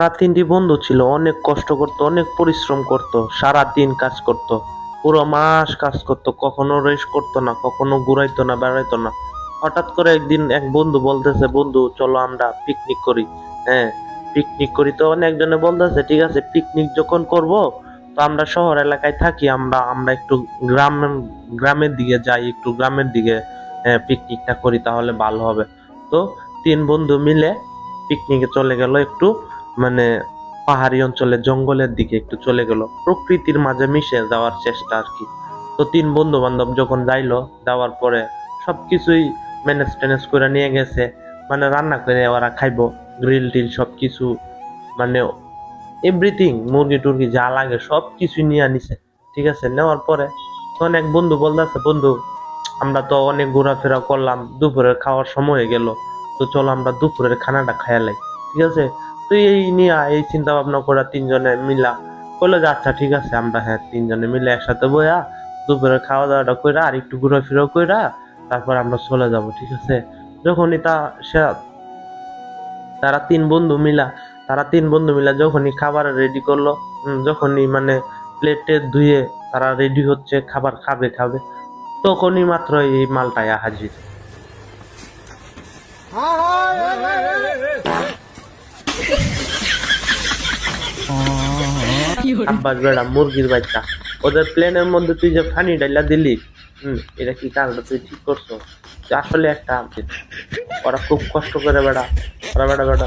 তার তিনটি বন্ধু ছিল, অনেক কষ্ট করতো, অনেক পরিশ্রম করতো, সারা দিন কাজ করতো। পুরো মাস কাজ করতো, কখনো রেস্ট করতো না, কখনো ঘুরাইতো না, বেড়াইতো না। হঠাৎ করে একদিন এক বন্ধু বলতেছে, বন্ধু, চলো আমরা পিকনিক করি। হ্যাঁ পিকনিক করি তো অনেকজনে বলতেছে, ঠিক আছে পিকনিক যখন করব, তো আমরা শহর এলাকায় থাকি, আমরা আমরা একটু গ্রাম, গ্রামের দিকে যাই, একটু গ্রামের দিকে পিকনিকটা করি, তাহলে ভালো হবে। তো তিন বন্ধু মিলে পিকনিকে চলে গেল একটু। মানে পাহাড়ি অঞ্চলে, জঙ্গলের দিকে একটু চলে গেল। প্রকৃতির মাঝে মিশে যাওয়ার চেষ্টা আর কি। তো তিন বন্ধু বান্ধব যখন যাইলো, যাওয়ার পরে সবকিছুই ম্যানেজ ট্যানেজ করে নিয়ে গেছে। মানে রান্না করে ওরা খাইবো, গ্রিল টিল সবকিছু মানে এভরিথিং মুরগি টুরগি যা লাগে সব কিছু নিয়ে নিছে ঠিক আছে? নেওয়ার পরে তখন এক বন্ধু বলতেছে, বন্ধু, আমরা তো অনেক ঘোরাফেরা করলাম, দুপুরের খাওয়ার সময় গেল। তো চলো আমরা দুপুরের খানাটা খাইয়ালাই ঠিক আছে? তো এই নিয়ে এই চিন্তা ভাবনা করা তিনজনে মিলা বলল যে আচ্ছা ঠিক আছে আমরা হ্যাঁ তিনজনে মিলে একসাথে বইয়া দুপুরে খাওয়া দাওয়াটা কইরা আর একটু ঘোরাফেরা কইরা তারপর আমরা চলে যাব ঠিক আছে যখনই তা সে তারা তিন বন্ধু মিলা তারা তিন বন্ধু মিলা যখনই খাবার রেডি করল যখনই মানে প্লেটে ধুয়ে তারা রেডি হচ্ছে খাবার খাবে খাবে তখনই মাত্র এই মালটায় হাজির আব্বাস বেড়া মুরগির বাচ্চা। ওদের প্লেনের মধ্যে তুই যে ফানি ডাইলা দিলি হম এটা কি কারণটা তুই ঠিক করছ? আসলে একটা ওরা খুব কষ্ট করে বেড়া ওরা বেড়া বেড়া।